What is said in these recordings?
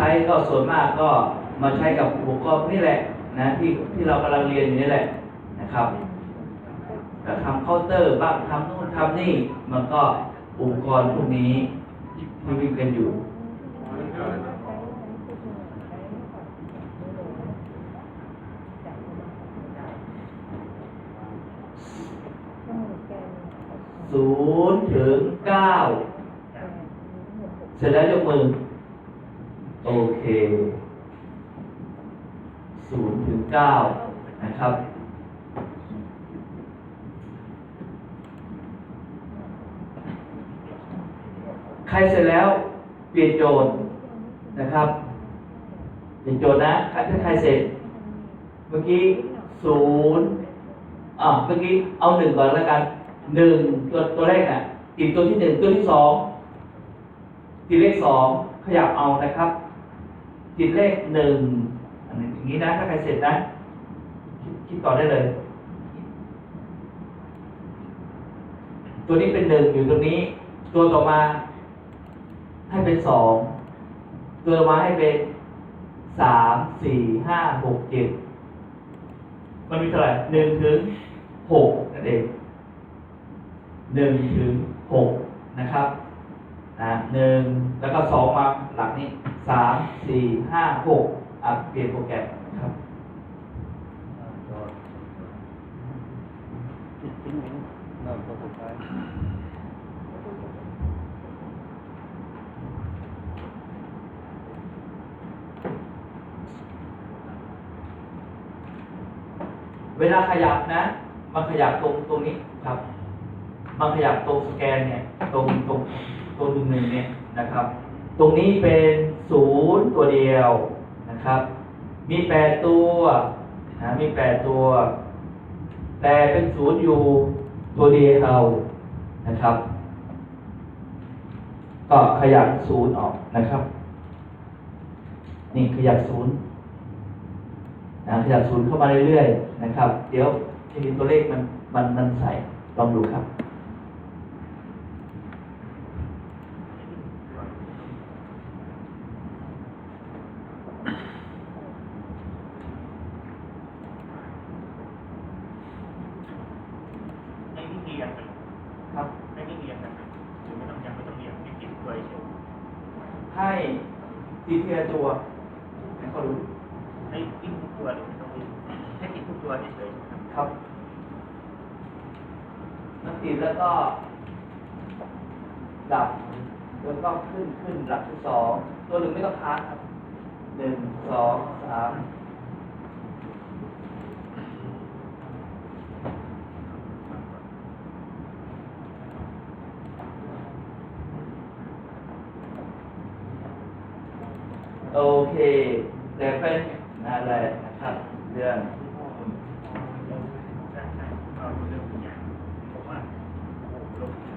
ช้ก็ส่วนมากก็มาใช้กับอุปกรณ์นี่แหละนะที่ที่เรากำลังเรียนอยู่นี่แหละนะครับแต่ทำเคาน์เตอร์บ้างทำนู่นทำนี่มันก็อุปกรณ์พวกนี้ที่วิ่งกันอยู่ ศูนย์ถึงเก้าเสร็จแล้วยกมือ โอเคศูนย์ถึงเก้านะครับ ใครเสร็จแล้วเปลี่ยนโจทย์นะครับ เปลี่ยนโจทย์นะถ้าใครเสร็จ เมื่อกี้ศูนย์อ่าเมื่อกี้เอาหนึ่งก่อนแล้วกันหนึ่งตัวตัวแรกน่ะติดตัวที่หนึ่งตัวที่สองติดเลขสองขยับเอานะครับ ติดเลขหนึ่งอันนี้อย่างนี้นะถ้าใครเสร็จนะคิดคิดต่อได้เลย ตัวนี้เป็นหนึ่งอยู่ตรงนี้ ตัวต่อมา ให้เป็นสองตัวต่อมาให้เป็นสามสี่ห้าหกเจ็ดมันมีเท่าไหร่หนึ่งถึงหกนั่นเองหนึ่งถึงหกนะครับนะหนึ่งแล้วก็สองมาหลักนี้ สามสี่ห้าหกอะเปลี่ยนโปรแกรมนะครับเวลาขยับนะ มันขยับตรงตรงนี้ครับ มันขยับตรงสแกนเนี่ย ตรงตรงตรงหนึ่งหนึ่งเนี่ยนะครับ ตรงนี้เป็นศูนย์ตัวเดียวนะครับ มีแปดตัวนะมีแปดตัว แต่เป็นศูนย์อยู่ตัวเดียวนะครับ ก็ขยับศูนย์ออกนะครับ นี่ขยับศูนย์นะขยับศูนย์เข้ามาเรื่อยๆนะครับ เดี๋ยวจะเห็นตัวเลขมันมันมันใส่ลองดูครับ ให้ที่เรียนกัน ครับ ให้ที่เรียนกันหรือไม่ต้องยังไม่ต้องเรียนที่เก็บตัวเฉย ให้ทีเทียตัวให้เขารู้ ให้กินทุกตัวหรือไม่ต้องเรียนให้กินทุกตัว เฉยครับ มันติดแล้วก็ ดับ แล้วก็ขึ้นขึ้นหลักที่สอง ตัวหนึ่งไม่ต้องค้างครับหนึ่งสองสามโอเคแต่เป็นอะไรนะครับ เรื่อง ใช่ใช่เอาเรื่องอย่างผมว่าโอ้โห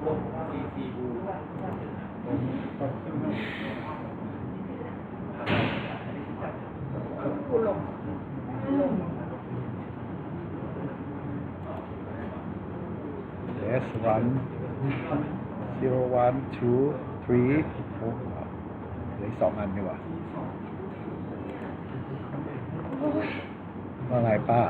S one zero one two three โอ้เลยสองอันนี่ว่าว่าไงป้า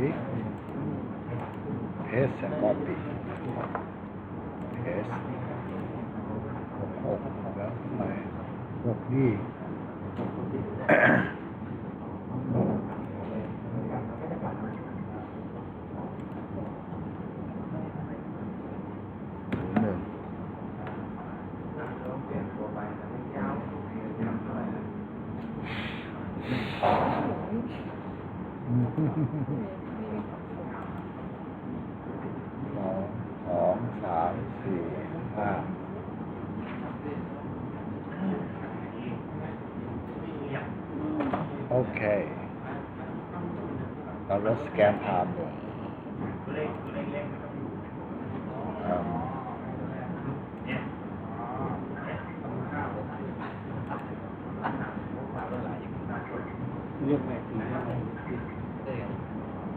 คอปปี้เอสแอนคอปปี้เอสหกแล้วไปหกนี่ย์หนึ่งสองสองสาม สี่ห้าโอเคเราลดสแกนไทม์อืมเรียกแม่คือเรียกแม่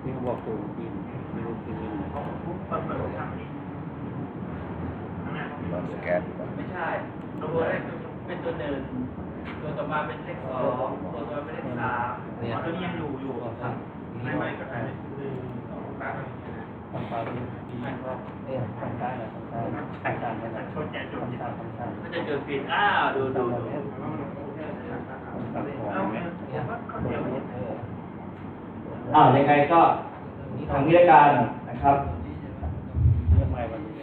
ที่เขาบอกตัวกินไม่รู้กินยังไง เราสแกนดีกว่าไม่ใช่ตัวแรกเป็นตัวหนึ่งตัวต่อมาเป็นเลขสองตัวต่อมาเป็นเลขสามอ๋อตัวนี้ยังอยู่อยู่ครับไม่ไม่ก็ได้หนึ่งสองสามทำตาดีดีมากเอ๊ะทำได้เหรอทำได้ทำได้ทำได้ชนแก่จนทำได้ทำได้ก็จะเจอผิดอ้าวดูดูดูเอาไหมก็เดี๋ยวอ้าวยังไงก็ทางวิทยาการนะครับ เรียกแม่วันนี้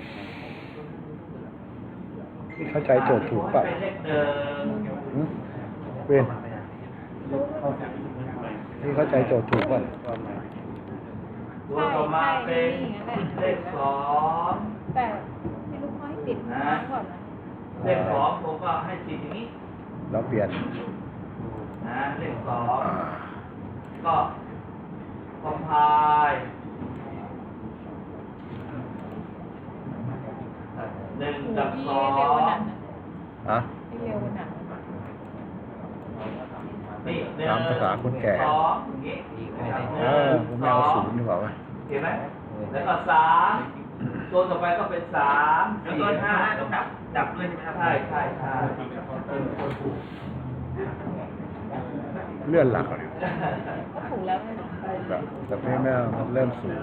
ที่ เข้าใจโจทย์ถูกป่ะเป็นเลขหนึ่งหืมเว้นเข้าใจไหมที่เข้าใจโจทย์ถูกป่ะตัวต่อมาเป็นเลขสองแต่ไม่รู้เขาให้ติดน้ำก่อนนะเลขสองผมก็ให้ติดอย่างนี้แล้วเปลี่ยนนะเลขสองก็คอมไพาย หนึ่งกับสอเร็วงหนักฮะเร็วหนักนี่หนึ่งตามภาษาคนแก่สองอย่างนี้นะครับหเอนึ่องผมไม่เอาศูนย์ดีกว่าไหมเห็นไหมแล้วก็สามตัวต่อไปก็เป็นสามแล้วสี่ตัวห้าห้าต้องดับดับด้วยใช่ไหมครับใช่ใช่ใช่เออคนถูกเลื่อนหลักก่อนดิก็ถูกแล้วนะแบบแต่ไม่ไม่เอามันเริ่มสูง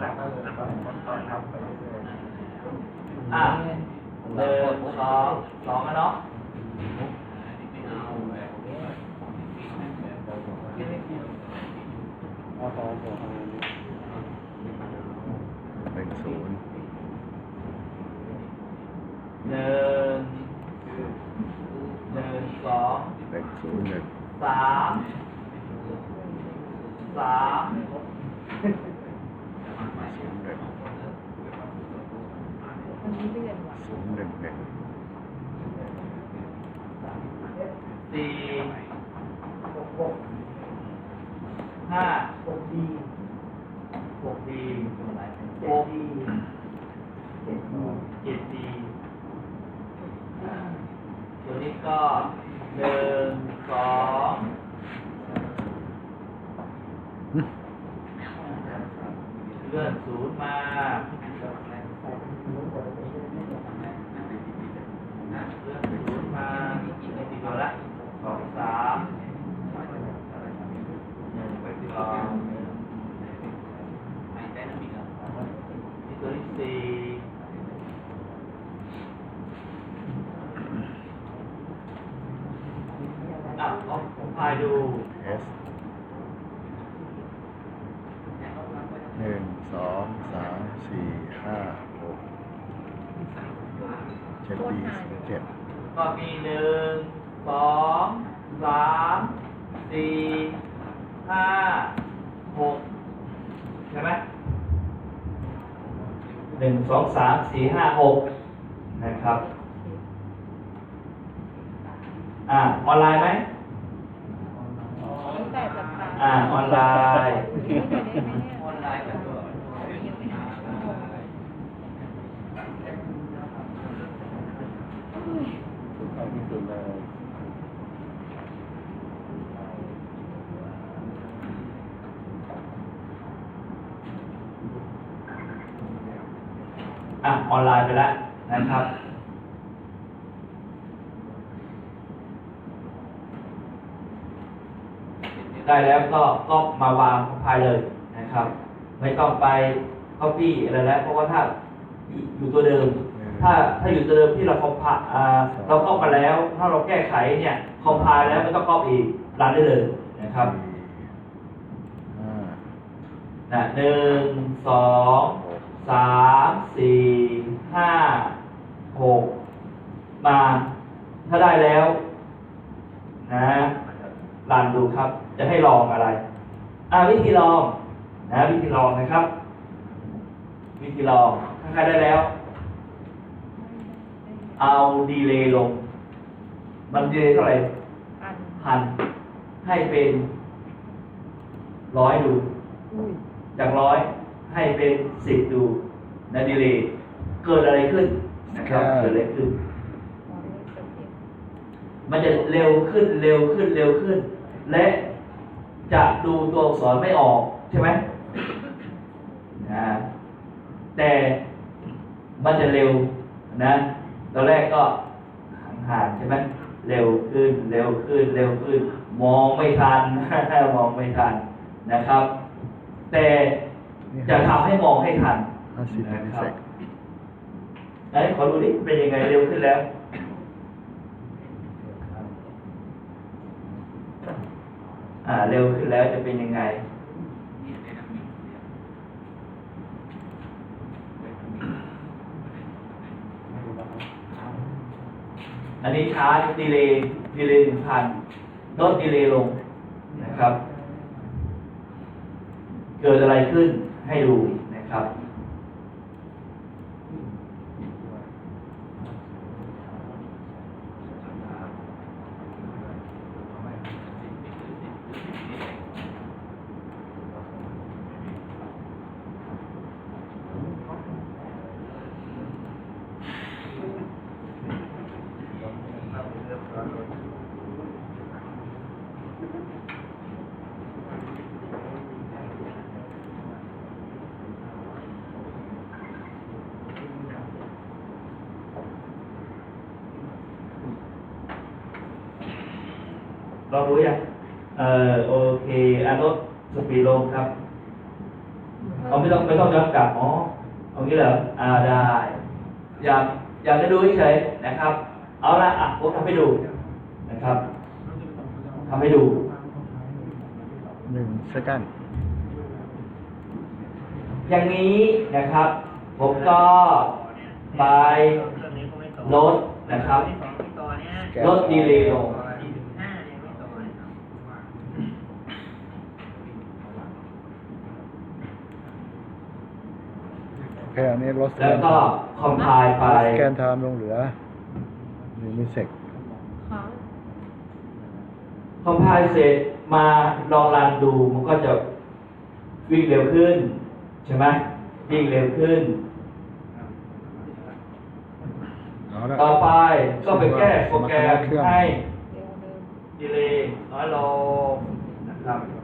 อะ หนึ่งสองสองอะเนาะเนานนี้เป็นศูนย์หนึ่งหนึ่งสองเป็นศูนย์หนึ่งสามสาม ศูนย์หนึ่ง มันนี้เลื่อนว่ะ ศูนย์หนึ่งหนึ่งสี่ห้าหกดีหกดีหกเจ็ดดีอ่าตัวนี้ก็หนึ่งสอง หึ เลื่อนศูนย์มาเลื่อนศูนย์มาอีกทีเดียวละสองสามหนึ่งสองนี่ตัวที่สี่อะเอาผม พายดูเอสหนึ่งสองสามสี่ห้าหกเจ็ดดีศูนย์เจ็ดก็มีหนึ่งสองสามสี่ห้าหกใช่ไหมหนึ่งสองสามสี่ห้าหกนะครับ อ่า ออนไลน์ไหม ตั้งแต่สัปดาห์ อ่าออนไลน์ออนไลน์กับตัวเอาที่สุดเลยอะออนไลน์ไปแล้วนะครับ ได้แล้วก็ก็มาวางภายเลยนะครับ ไม่ต้องไป copy อะไรแล้ว เพราะว่าถ้าอยู่อยู่ตัวเดิม ถ้าถ้าอยู่ตัวเดิมที่เราคอมพาอ่าเราเข้ามาแล้ว ถ้าเราแก้ไขเนี่ยคอมพาแล้วไม่ต้องก๊อปอีกรันได้เลยนะครับห้านะหนึ่งสองสามสี่ห้าหกมา ถ้าได้แล้ว นะรันดูครับ จะให้ลองอะไรอ่าวิธีลองนะวิธีลองนะครับ วิธีลองถ้าใครได้แล้ว เอาดีเลย์ลง มันดีเลย์เท่าไหร่อันพันให้เป็นร้อยดูอุ้ยจากร้อยให้เป็นสิบดูนะดีเลย์เกิดอะไรขึ้นนะครับ เกิดอะไรขึ้นมองไม่สนิทมันจะเร็วขึ้นเร็วขึ้นเร็วขึ้น และ จะดูตัวอักษรไม่ออกใช่ไหมนะแต่มันจะเร็วนะตอนแรกก็ห่างๆใช่ไหมเร็วขึ้น เร็วขึ้น เร็วขึ้น มองไม่ทัน มองไม่ทันนะครับ แต่จะทำให้มองให้ทันห้าสิบนะมิลลิครัเซบกไหนขอดูดิเป็นยังไงเร็วขึ้นแล้ว อ่า เร็วขึ้นแล้วจะเป็นยังไงอันนี้ช้าดีเลย์ดีเลย์หนึ่งพันลดดีเลย์ลงนะครับ เกิดอะไรขึ้นให้ดูนะครับ ลองรู้ยังเออโอเคอะลดสปีดลงครับเอาไม่ต้องไม่ต้องย้อนกลับอ๋อเอางี้เหรออ่าได้ อยากอยากจะดูเฉยๆนะครับ เอาละอะผมทำให้ดูนะครับทำให้ดูหนึ่งเซกันอย่างนี้นะครับ ผมก็ไปลดนะครับลดดีเลย์ลง โอ เคอันนี้ลดแล้วก็คอมไพล์ไป สแกนไทม์ลงเหลือหนึ่งมิลลิเซกค้างคอมไพล์เสร็จมาลองรันดูมันก็จะวิ่งเร็วขึ้น ใช่ไหมวิ่งเร็วขึ้น เอาละ ต่อไปก็ไปแก้โปรแกรมให้เร็วเดิมดีเลย์น้อยลง